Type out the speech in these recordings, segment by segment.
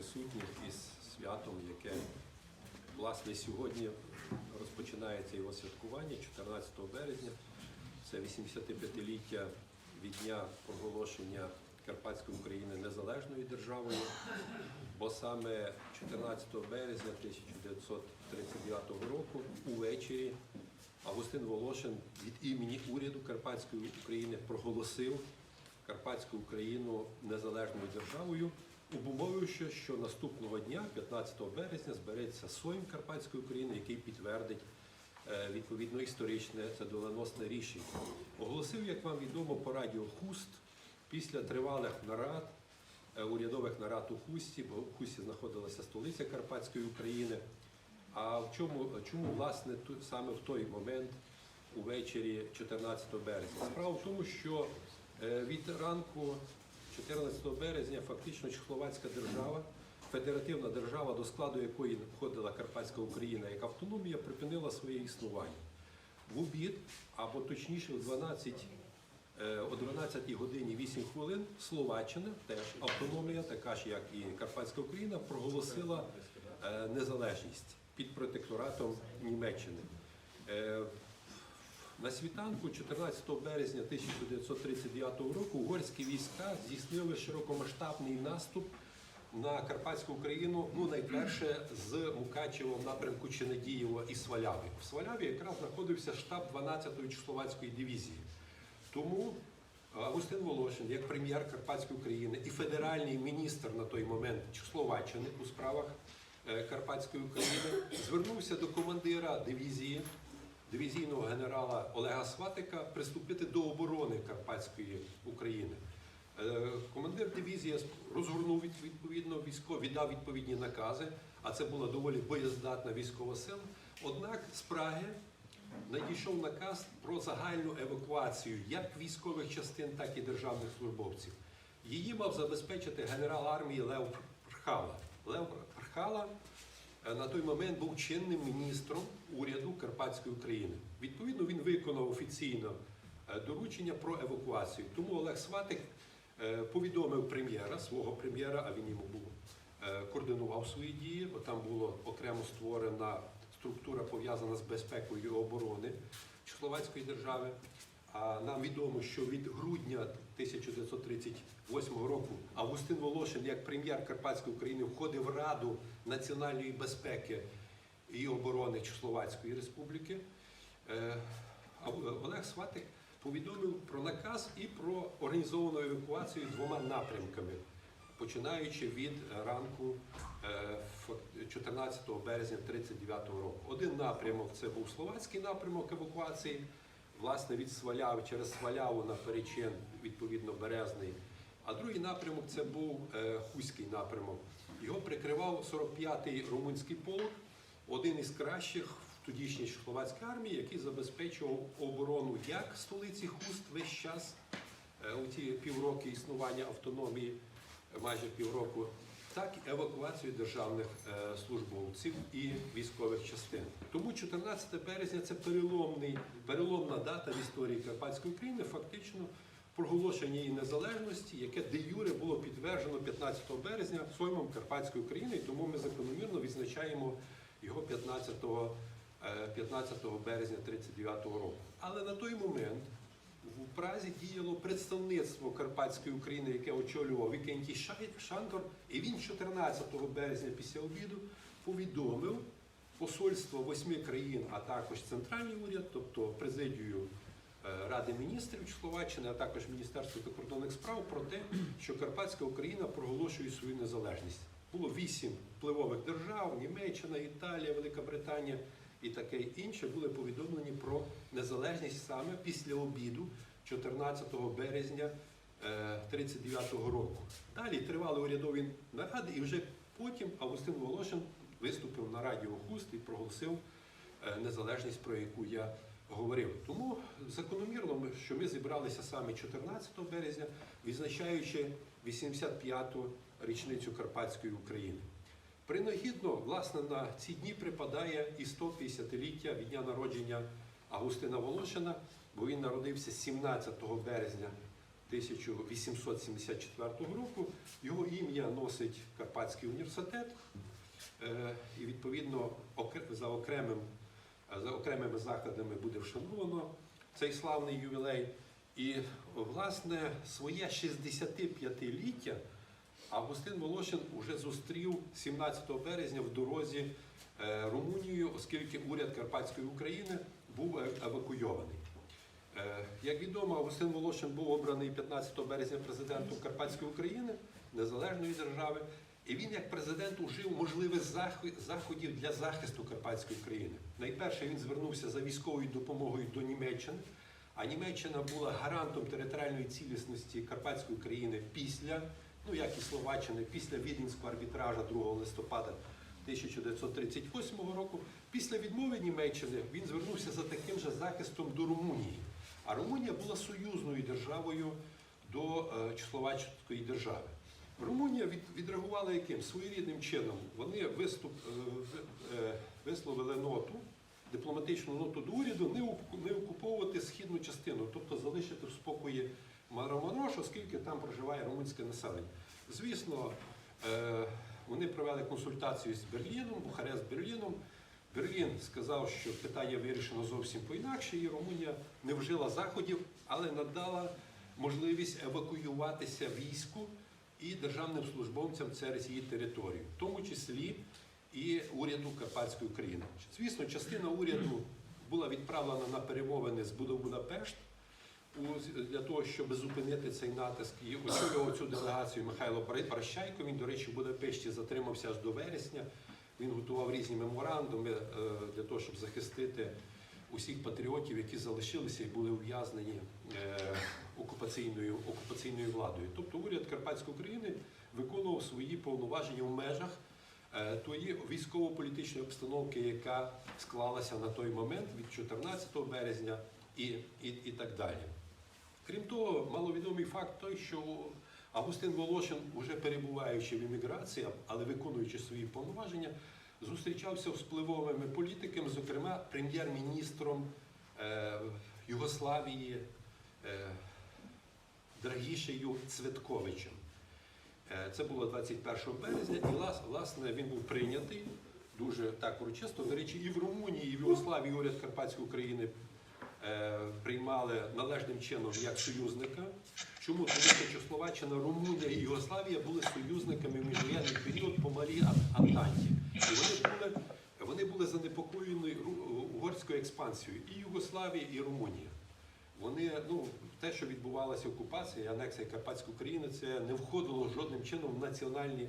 присутніх із святом, яке власне сьогодні розпочинається його святкування 14 березня. Це 85-ліття від дня проголошення Карпатської України незалежною державою, бо саме 14 березня 1939 року увечері Августин Волошин від імені уряду Карпатської України проголосив Карпатську Україну незалежною державою, обумовивши, що наступного дня, 15 березня, збереться Сойм Карпатської України, який підтвердить е, відповідно історичне це доленосне рішення. Оголосив, як вам відомо, по радіо Хуст після тривалих нарад, е, урядових нарад у Хусті, бо в Хусті знаходилася столиця Карпатської України. А в чому, чому власне саме в той момент, увечері 14 березня? Справа в тому, що е, від ранку 14 березня фактично Чехословацька держава, федеративна держава, до складу якої входила Карпатська Україна як автономія, припинила своє існування. В обід, або точніше, в 12 Е, О 12 годині 8 хвилин Словаччина, теж автономія, така ж як і Карпатська Україна, проголосила е, незалежність під протекторатом Німеччини. Е, На світанку 14 березня 1939 року угорські війська здійснили широкомасштабний наступ на Карпатську Україну, ну найперше з Мукачева в напрямку Чинадієва і Сваляви. В Сваляві якраз знаходився штаб 12-ї Чехословацької дивізії. Тому Августин Волошин, як прем'єр Карпатської України і федеральний міністр на той момент Чехословаччини у справах е, Карпатської України, звернувся до командира дивізії, дивізійного генерала Олега Сватика приступити до оборони Карпатської України. Е, Командир дивізії розгорнув відповідно військо, віддав відповідні накази, а це була доволі боєздатна військова сила. Однак з Праги надійшов наказ про загальну евакуацію як військових частин, так і державних службовців. Її мав забезпечити генерал армії Лев Прхала. Лев Прхала на той момент був чинним міністром уряду Карпатської України. Відповідно, він виконав офіційно е, доручення про евакуацію. Тому Олег Сватик е, повідомив прем'єра, свого прем'єра, а він йому був е, координував свої дії, бо там була окремо створена структура пов'язана з безпекою оборони Чехословацької держави. А нам відомо, що від грудня 1938 року Августин Волошин, як прем'єр Карпатської України, входив в Раду національної безпеки і оборони Чехословацької Республіки. Е, Олег Сватик повідомив про наказ і про організовану евакуацію двома напрямками, починаючи від ранку е, 14 березня 1939 року. Один напрямок це був словацький напрямок евакуації, власне, від Сваляви через Сваляву на Перечин, відповідно Березний. А другий напрямок це був е, Хуський напрямок. Його прикривав 45-й румунський полк, один із кращих в тодішній Чехословацькій армії, який забезпечував оборону як столиці Хуст весь час, е, у ті півроки існування автономії, майже півроку, так і евакуацію державних е, службовців і військових частин. Тому 14 березня це переломний, переломна дата в історії Карпатської України, фактично проголошення її незалежності, яке де юре було підтверджено 15 березня Соймом Карпатської України, і тому ми закономірно відзначаємо його 15, е, 15 березня 1939 року. Але на той момент в Празі діяло представництво Карпатської України, яке очолював Вікентій Шандор, і він 14 березня після обіду повідомив посольство восьми країн, а також центральний уряд, тобто президію е, Ради міністрів Чехословаччини, а також Міністерство закордонних справ про те, що Карпатська Україна проголошує свою незалежність. Було вісім впливових держав: Німеччина, Італія, Велика Британія і таке інше були повідомлені про незалежність саме після обіду 14 березня 1939 року. Далі тривали урядові наради, і вже потім Августин Волошин виступив на радіо Хуст і проголосив е, незалежність, про яку я говорив. Тому закономірно, що ми зібралися саме 14 березня, відзначаючи 85-ту річницю Карпатської України. Принагідно, власне, на ці дні припадає і 150-ліття від дня народження Августина Волошина, бо він народився 17 березня 1874 року. Його ім'я носить Карпатський університет. Е, І відповідно за окремим за окремими заходами буде вшановано цей славний ювілей. І власне своє 65-ліття Августин Волошин уже зустрів 17 березня в дорозі е, Румунію, оскільки уряд Карпатської України був е- евакуйований. Е, Як відомо, Августин Волошин був обраний 15 березня президентом Карпатської України, незалежної держави, і він як президент ужив можливих заходів для захисту Карпатської України. Найперше він звернувся за військовою допомогою до Німеччини, а Німеччина була гарантом територіальної цілісності Карпатської країни після, ну як і Словаччини, після Віденського арбітража 2 листопада 1938 року. Після відмови Німеччини він звернувся за таким же захистом до Румунії. А Румунія була союзною державою до е, держави. Румунія від, відреагувала яким? Своєрідним чином. Вони виступ, е, е, висловили ноту, дипломатичну ноту до уряду не окуповувати східну частину, тобто залишити в спокої Марамарош, оскільки там проживає румунське населення. Звісно, е, вони провели консультацію з Берліном, Бухарест Берліном. Берлін сказав, що питання вирішено зовсім по-інакше, і Румунія не вжила заходів, але надала можливість евакуюватися війську і державним службовцям через її територію, в тому числі і уряду Карпатської України. Звісно, частина уряду була відправлена на перемовини з Будапешт для того, щоб зупинити цей натиск. І очолював цю делегацію Михайло Прощайко. Він, до речі, в Будапешті затримався аж до вересня. Він готував різні меморандуми е, для того, щоб захистити усіх патріотів, які залишилися і були ув'язнені е, окупаційною, окупаційною владою. Тобто уряд Карпатської України виконував свої повноваження в межах е, тої військово-політичної обстановки, яка склалася на той момент від 14 березня і, і, і так далі. Крім того, маловідомий факт той, що Августин Волошин, уже перебуваючи в еміграції, але виконуючи свої повноваження, зустрічався з впливовими політиками, зокрема прем'єр-міністром е, Югославії е, Драгішею Цветковичем. Е, Це було 21 березня, і влас- власне він був прийнятий дуже так урочисто. До речі, і в Румунії, і в Югославії уряд Карпатської України приймали належним чином як союзника. Чому? Тому що Чехословаччина, Румунія і Югославія були союзниками в міжвоєнний період по малій Ан- Антанті. І вони були, вони були занепокоєні угорською експансією і Югославія, і Румунія. Вони, ну, те, що відбувалася окупація, і анексія Карпатської України, це не входило жодним чином в національні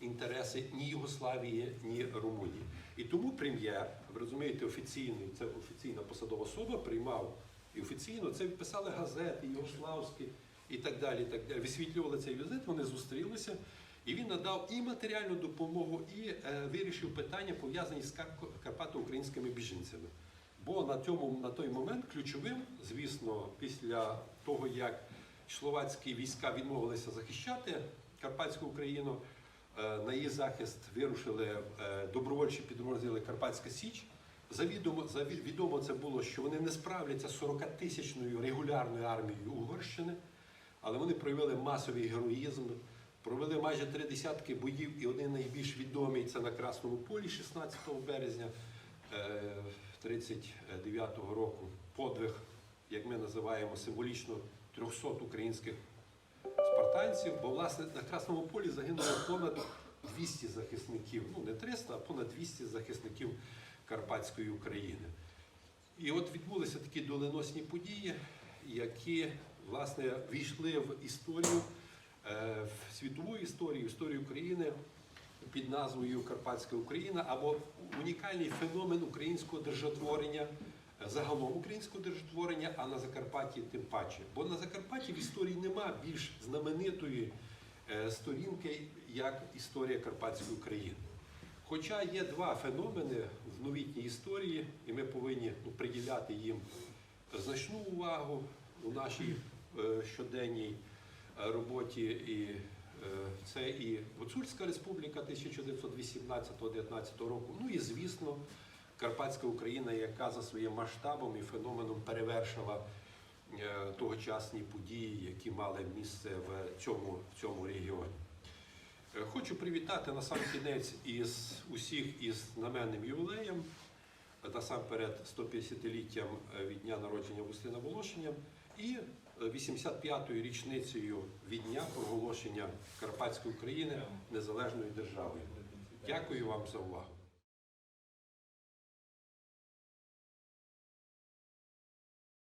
інтереси ні Югославії, ні Румунії. І тому прем'єр, ви розумієте, офіційний, це офіційна посадова особа, приймав і офіційно це писали газети, Югославські і так далі. І так далі. Висвітлювали цей візит, вони зустрілися. І він надав і матеріальну допомогу, і е, вирішив питання, пов'язані з кар- карпато-українськими біженцями. Бо на, цьому, на той момент ключовим, звісно, після того, як словацькі війська відмовилися захищати Карпатську Україну, на її захист вирушили е, добровольчі підрозділи Карпатська Січ. Завідомо, заві- відомо це було, що вони не справляться з 40-тисячною регулярною армією Угорщини, але вони проявили масовий героїзм, провели майже три десятки боїв, і один найбільш відомий це на Красному полі 16 березня е, 39-го року. Подвиг, як ми називаємо символічно 300 українських спартанців, бо власне на Красному полі загинуло понад 200 захисників, ну не 300, а понад 200 захисників Карпатської України. І от відбулися такі доленосні події, які власне війшли в історію, е, в світову історію, в історію України під назвою Карпатська Україна або унікальний феномен українського державотворення, загалом українського державотворення, а на Закарпатті тим паче. Бо на Закарпатті в історії нема більш знаменитої е, сторінки, як історія Карпатської України. Хоча є два феномени в новітній історії, і ми повинні ну, приділяти їм значну увагу у нашій е, щоденній е, роботі. І е, це і Гуцульська республіка 1918-19 року, ну і звісно, Карпатська Україна, яка за своїм масштабом і феноменом перевершила е, тогочасні події, які мали місце в цьому, в цьому регіоні. Е, Хочу привітати на сам кінець із усіх із знаменним ювілеєм, насамперед 150-літтям е, від дня народження Августина Волошиня і е, 85-ю річницею від дня проголошення Карпатської України незалежною державою. Дякую вам за увагу.